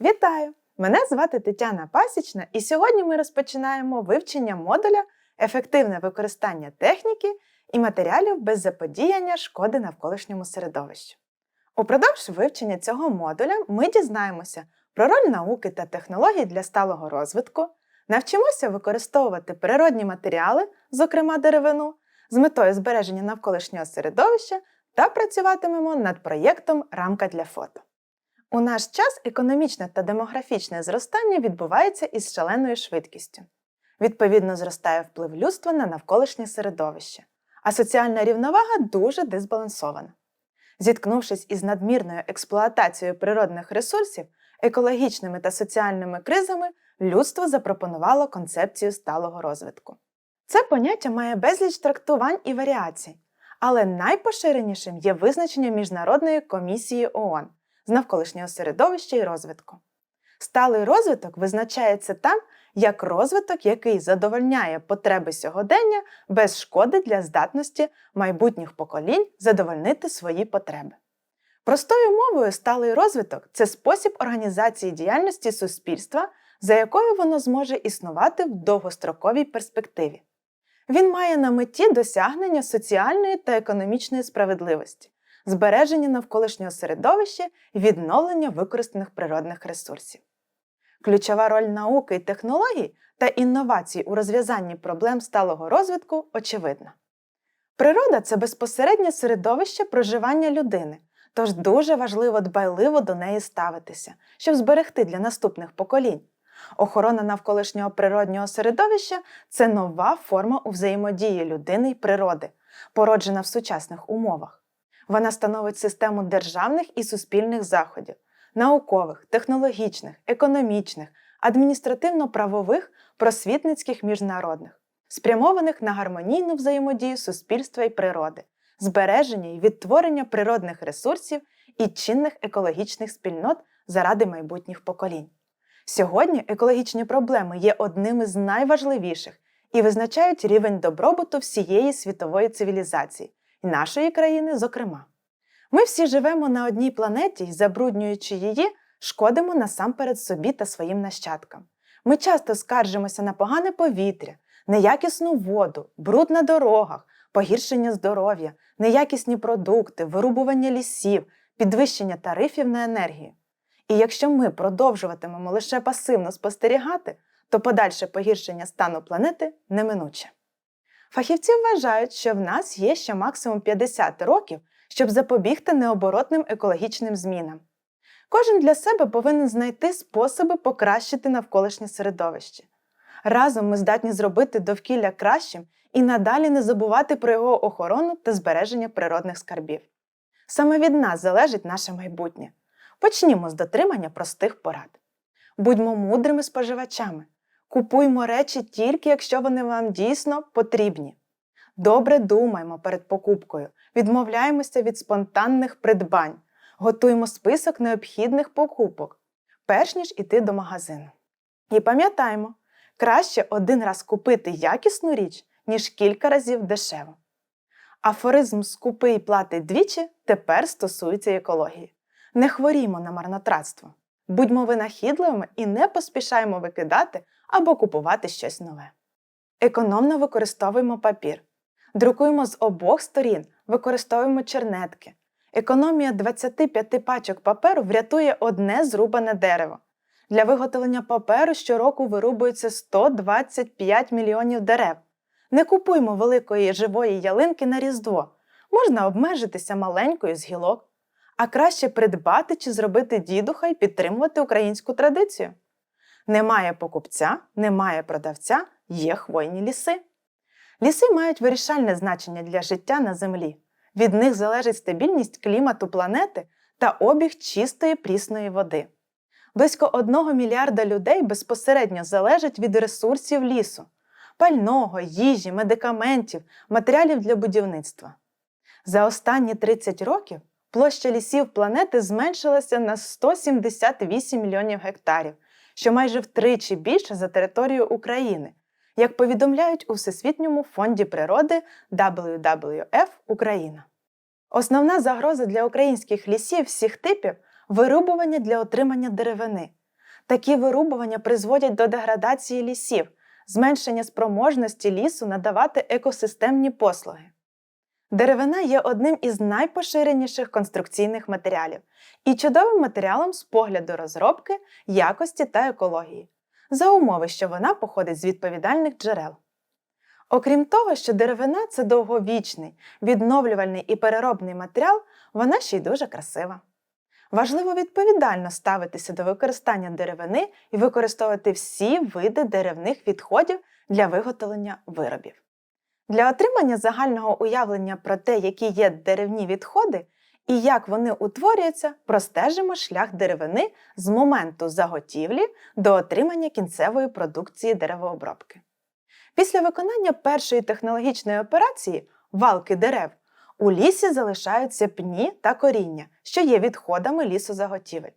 Вітаю! Мене звати Тетяна Пасічна, і сьогодні ми розпочинаємо вивчення модуля Ефективне використання техніки і матеріалів без заподіяння шкоди навколишньому середовищу. Упродовж вивчення цього модуля ми дізнаємося про роль науки та технологій для сталого розвитку, навчимося використовувати природні матеріали, зокрема деревину, з метою збереження навколишнього середовища та працюватимемо над проєктом Рамка для фото. У наш час економічне та демографічне зростання відбувається із шаленою швидкістю. Відповідно, зростає вплив людства на навколишнє середовище, а соціальна рівновага дуже дисбалансована. Зіткнувшись із надмірною експлуатацією природних ресурсів, екологічними та соціальними кризами, людство запропонувало концепцію сталого розвитку. Це поняття має безліч трактувань і варіацій, але найпоширенішим є визначення Міжнародної комісії ООН з навколишнього середовища і розвитку. Сталий розвиток визначається там як розвиток, який задовольняє потреби сьогодення без шкоди для здатності майбутніх поколінь задовольнити свої потреби. Простою мовою, сталий розвиток це спосіб організації діяльності суспільства, за якою воно зможе існувати в довгостроковій перспективі. Він має на меті досягнення соціальної та економічної справедливості, збереження навколишнього середовища і відновлення використаних природних ресурсів. Ключова роль науки і технологій та інновацій у розв'язанні проблем сталого розвитку очевидна. Природа це безпосереднє середовище проживання людини, тож дуже важливо дбайливо до неї ставитися, щоб зберегти для наступних поколінь. Охорона навколишнього природнього середовища це нова форма у взаємодії людини й природи, породжена в сучасних умовах. Вона становить систему державних і суспільних заходів, наукових, технологічних, економічних, адміністративно-правових, просвітницьких міжнародних, спрямованих на гармонійну взаємодію суспільства і природи, збереження і відтворення природних ресурсів і чинних екологічних спільнот заради майбутніх поколінь. Сьогодні екологічні проблеми є одним із найважливіших і визначають рівень добробуту всієї світової цивілізації і нашої країни, зокрема. Ми всі живемо на одній планеті і, забруднюючи її, шкодимо насамперед собі та своїм нащадкам. Ми часто скаржимося на погане повітря, неякісну воду, бруд на дорогах, погіршення здоров'я, неякісні продукти, вирубування лісів, підвищення тарифів на енергію. І якщо ми продовжуватимемо лише пасивно спостерігати, то подальше погіршення стану планети неминуче. Фахівці вважають, що в нас є ще максимум 50 років, щоб запобігти необоротним екологічним змінам. Кожен для себе повинен знайти способи покращити навколишнє середовище. Разом ми здатні зробити довкілля кращим і надалі не забувати про його охорону та збереження природних скарбів. Саме від нас залежить наше майбутнє. Почнімо з дотримання простих порад. Будьмо мудрими споживачами. Купуймо речі тільки, якщо вони вам дійсно потрібні. Добре думаймо перед покупкою, відмовляємося від спонтанних придбань, готуємо список необхідних покупок, перш ніж іти до магазину. І пам'ятаймо, краще один раз купити якісну річ, ніж кілька разів дешево. Афоризм скупий платить двічі тепер стосується екології. Не хворімо на марнотратство. Будьмо винахідливими і не поспішаємо викидати або купувати щось нове. Економно використовуємо папір. Друкуємо з обох сторін, використовуємо чернетки. Економія 25 пачок паперу врятує одне зрубане дерево. Для виготовлення паперу щороку вирубується 125 мільйонів дерев. Не купуймо великої живої ялинки на Різдво. Можна обмежитися маленькою з гілок, а краще придбати чи зробити дідуха і підтримувати українську традицію. Немає покупця, немає продавця, є хвойні ліси. Ліси мають вирішальне значення для життя на землі. Від них залежить стабільність клімату планети та обіг чистої прісної води. Близько одного мільярда людей безпосередньо залежать від ресурсів лісу, пального, їжі, медикаментів, матеріалів для будівництва. За останні 30 років площа лісів планети зменшилася на 178 мільйонів гектарів, що майже втричі більше за територію України, як повідомляють у Всесвітньому фонді природи WWF Україна. Основна загроза для українських лісів всіх типів вирубування для отримання деревини. Такі вирубування призводять до деградації лісів, зменшення спроможності лісу надавати екосистемні послуги. Деревина є одним із найпоширеніших конструкційних матеріалів і чудовим матеріалом з погляду розробки, якості та екології, за умови, що вона походить з відповідальних джерел. Окрім того, що деревина це довговічний, відновлювальний і переробний матеріал, вона ще й дуже красива. Важливо відповідально ставитися до використання деревини і використовувати всі види деревних відходів для виготовлення виробів. Для отримання загального уявлення про те, які є деревні відходи і як вони утворюються, простежимо шлях деревини з моменту заготівлі до отримання кінцевої продукції деревообробки. Після виконання першої технологічної операції валки дерев у лісі залишаються пні та коріння, що є відходами лісозаготівель.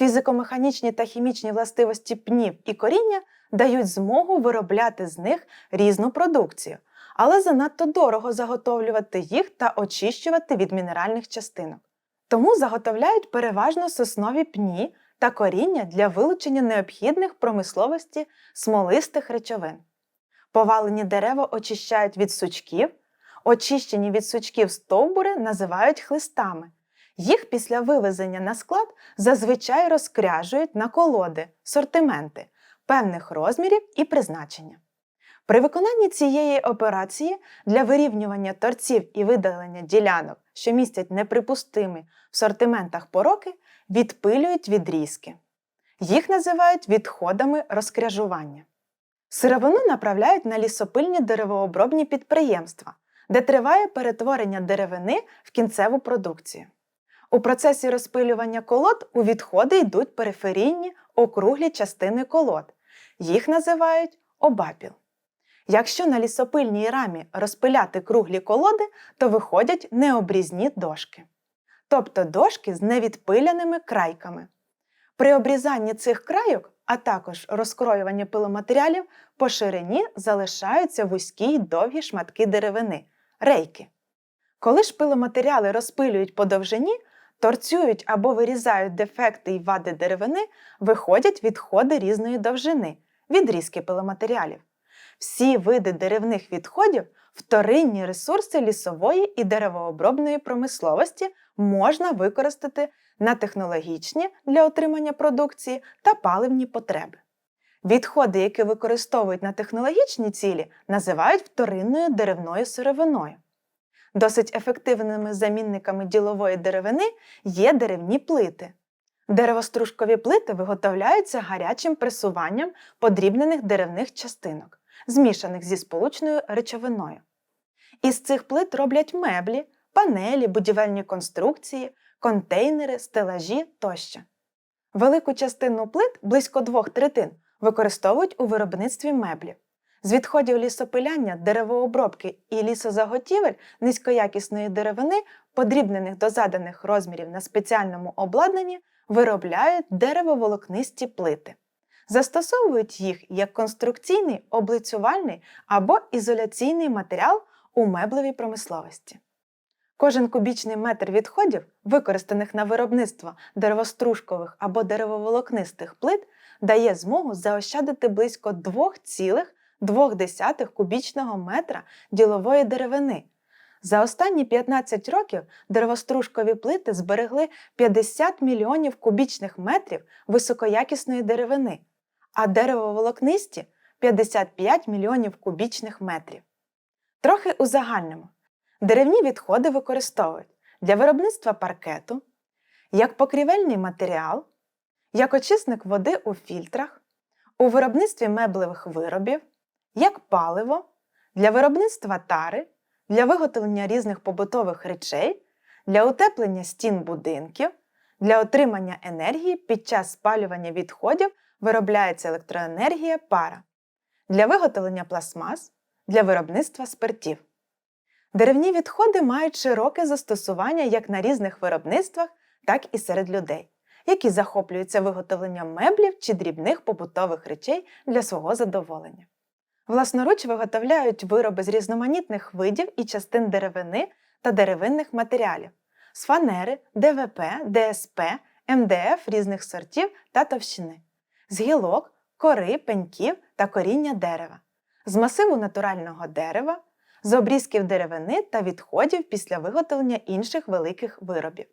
Фізико-механічні та хімічні властивості пнів і коріння дають змогу виробляти з них різну продукцію, але занадто дорого заготовлювати їх та очищувати від мінеральних частинок. Тому заготовляють переважно соснові пні та коріння для вилучення необхідних промисловості смолистих речовин. Повалені дерева очищають від сучків, очищені від сучків стовбури називають хлистами. Їх після вивезення на склад зазвичай розкряжують на колоди, сортименти певних розмірів і призначення. При виконанні цієї операції для вирівнювання торців і видалення ділянок, що містять неприпустимі в сортиментах пороки, відпилюють відрізки. Їх називають відходами розкряжування. Сировину направляють на лісопильні деревообробні підприємства, де триває перетворення деревини в кінцеву продукцію. У процесі розпилювання колод у відходи йдуть периферійні округлі частини колод. Їх називають обапіл. Якщо на лісопильній рамі розпиляти круглі колоди, то виходять необрізні дошки, тобто дошки з невідпиляними крайками. При обрізанні цих крайок, а також розкроюванні пиломатеріалів, по ширині залишаються вузькі й довгі шматки деревини рейки. Коли ж пиломатеріали розпилюють по довжині, торцюють або вирізають дефекти й вади деревини, виходять відходи різної довжини, відрізки пиломатеріалів. Всі види деревних відходів вторинні ресурси лісової і деревообробної промисловості можна використати на технологічні для отримання продукції та паливні потреби. Відходи, які використовують на технологічні цілі, називають вторинною деревною сировиною. Досить ефективними замінниками ділової деревини є деревні плити. Деревостружкові плити виготовляються гарячим пресуванням подрібнених деревних частинок, змішаних зі сполучною речовиною. Із цих плит роблять меблі, панелі, будівельні конструкції, контейнери, стелажі тощо. Велику частину плит, близько двох третин, використовують у виробництві меблів. З відходів лісопиляння, деревообробки і лісозаготівель низькоякісної деревини, подрібнених до заданих розмірів на спеціальному обладнанні, виробляють деревоволокнисті плити. Застосовують їх як конструкційний, облицювальний або ізоляційний матеріал у меблевій промисловості. Кожен кубічний метр відходів, використаних на виробництво деревостружкових або деревоволокнистих плит, дає змогу заощадити близько 2,2 кубічного метра ділової деревини. За останні 15 років деревостружкові плити зберегли 50 мільйонів кубічних метрів високоякісної деревини, а деревоволокнисті 55 мільйонів кубічних метрів. Трохи узагальнимо. Деревні відходи використовують для виробництва паркету, як покрівельний матеріал, як очисник води у фільтрах, у виробництві меблевих виробів, як паливо, для виробництва тари, для виготовлення різних побутових речей, для утеплення стін будинків, для отримання енергії під час спалювання відходів виробляється електроенергія пара, для виготовлення пластмас, для виробництва спиртів. Деревні відходи мають широке застосування як на різних виробництвах, так і серед людей, які захоплюються виготовленням меблів чи дрібних побутових речей для свого задоволення. Власноруч виготовляють вироби з різноманітних видів і частин деревини та деревинних матеріалів з фанери, ДВП, ДСП, МДФ різних сортів та товщини. З гілок, кори, пеньків та коріння дерева, з масиву натурального дерева, з обрізків деревини та відходів після виготовлення інших великих виробів.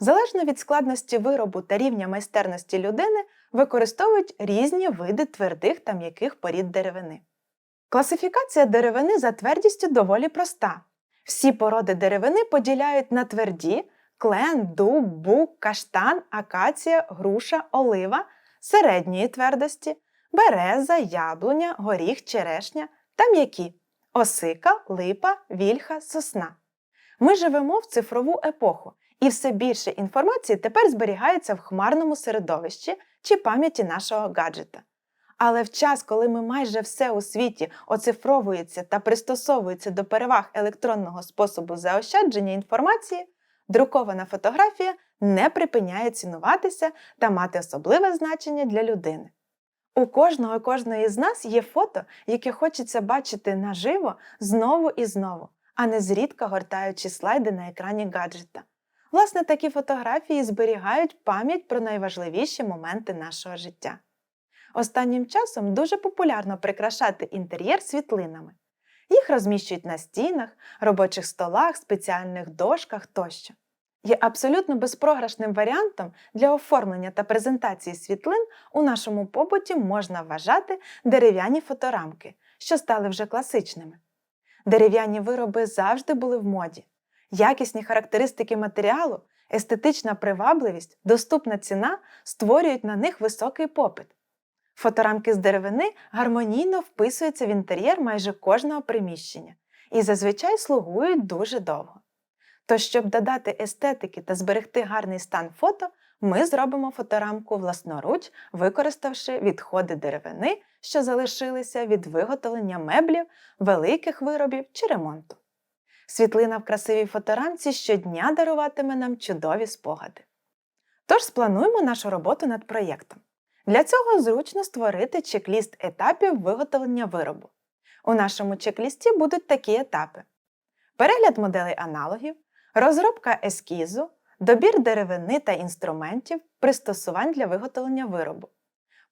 Залежно від складності виробу та рівня майстерності людини використовують різні види твердих та м'яких порід деревини. Класифікація деревини за твердістю доволі проста. Всі породи деревини поділяють на тверді клен, дуб, бук, каштан, акація, груша, олива, середньої твердості, береза, яблуня, горіх, черешня та м'які осика, липа, вільха, сосна. Ми живемо в цифрову епоху, і все більше інформації тепер зберігається в хмарному середовищі чи пам'яті нашого гаджета. Але в час, коли ми майже все у світі оцифровується та пристосовується до переваг електронного способу заощадження інформації, друкована фотографія не припиняє цінуватися та мати особливе значення для людини. У кожного і кожної з нас є фото, яке хочеться бачити наживо знову і знову, а не зрідка гортаючи слайди на екрані гаджета. Власне, такі фотографії зберігають пам'ять про найважливіші моменти нашого життя. Останнім часом дуже популярно прикрашати інтер'єр світлинами. Їх розміщують на стінах, робочих столах, спеціальних дошках тощо. Є абсолютно безпрограшним варіантом для оформлення та презентації світлин у нашому побуті можна вважати дерев'яні фоторамки, що стали вже класичними. Дерев'яні вироби завжди були в моді. Якісні характеристики матеріалу, естетична привабливість, доступна ціна створюють на них високий попит. Фоторамки з деревини гармонійно вписуються в інтер'єр майже кожного приміщення і зазвичай слугують дуже довго. Тож, щоб додати естетики та зберегти гарний стан фото, ми зробимо фоторамку власноруч, використавши відходи деревини, що залишилися від виготовлення меблів, великих виробів чи ремонту. Світлина в красивій фоторамці щодня даруватиме нам чудові спогади. Тож сплануємо нашу роботу над проєктом. Для цього зручно створити чек-ліст етапів виготовлення виробу. У нашому чек-лісті будуть такі етапи: перегляд моделей аналогів, розробка ескізу, добір деревини та інструментів, пристосувань для виготовлення виробу,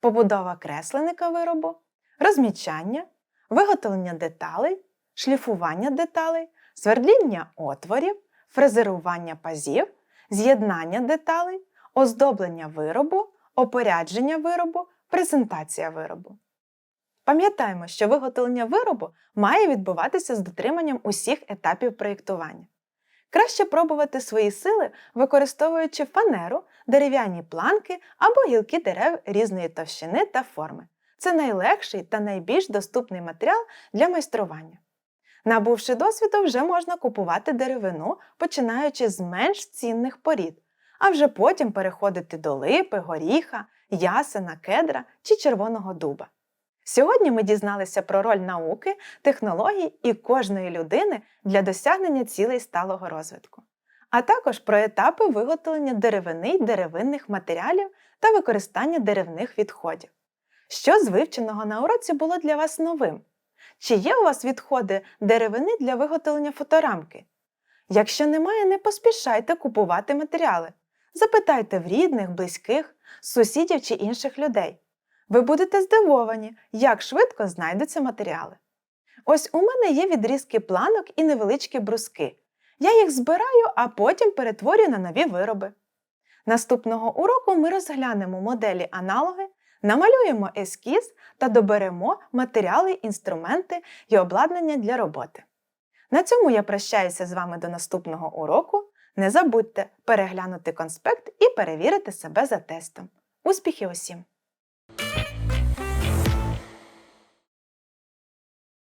побудова кресленика виробу, розмічання, виготовлення деталей, шліфування деталей, свердління отворів, фрезерування пазів, з'єднання деталей, оздоблення виробу, опорядження виробу, презентація виробу. Пам'ятаємо, що виготовлення виробу має відбуватися з дотриманням усіх етапів проєктування. Краще пробувати свої сили, використовуючи фанеру, дерев'яні планки або гілки дерев різної товщини та форми. Це найлегший та найбільш доступний матеріал для майстрування. Набувши досвіду, вже можна купувати деревину, починаючи з менш цінних порід, а вже потім переходити до липи, горіха, ясена, кедра чи червоного дуба. Сьогодні ми дізналися про роль науки, технологій і кожної людини для досягнення цілей сталого розвитку, а також про етапи виготовлення деревини й деревинних матеріалів та використання деревних відходів. Що з вивченого на уроці було для вас новим? Чи є у вас відходи деревини для виготовлення фоторамки? Якщо немає, не поспішайте купувати матеріали. Запитайте в рідних, близьких, сусідів чи інших людей. Ви будете здивовані, як швидко знайдуться матеріали. Ось у мене є відрізки планок і невеличкі бруски. Я їх збираю, а потім перетворюю на нові вироби. Наступного уроку ми розглянемо моделі аналоги, намалюємо ескіз та доберемо матеріали, інструменти і обладнання для роботи. На цьому я прощаюся з вами до наступного уроку. Не забудьте переглянути конспект і перевірити себе за тестом. Успіхів усім!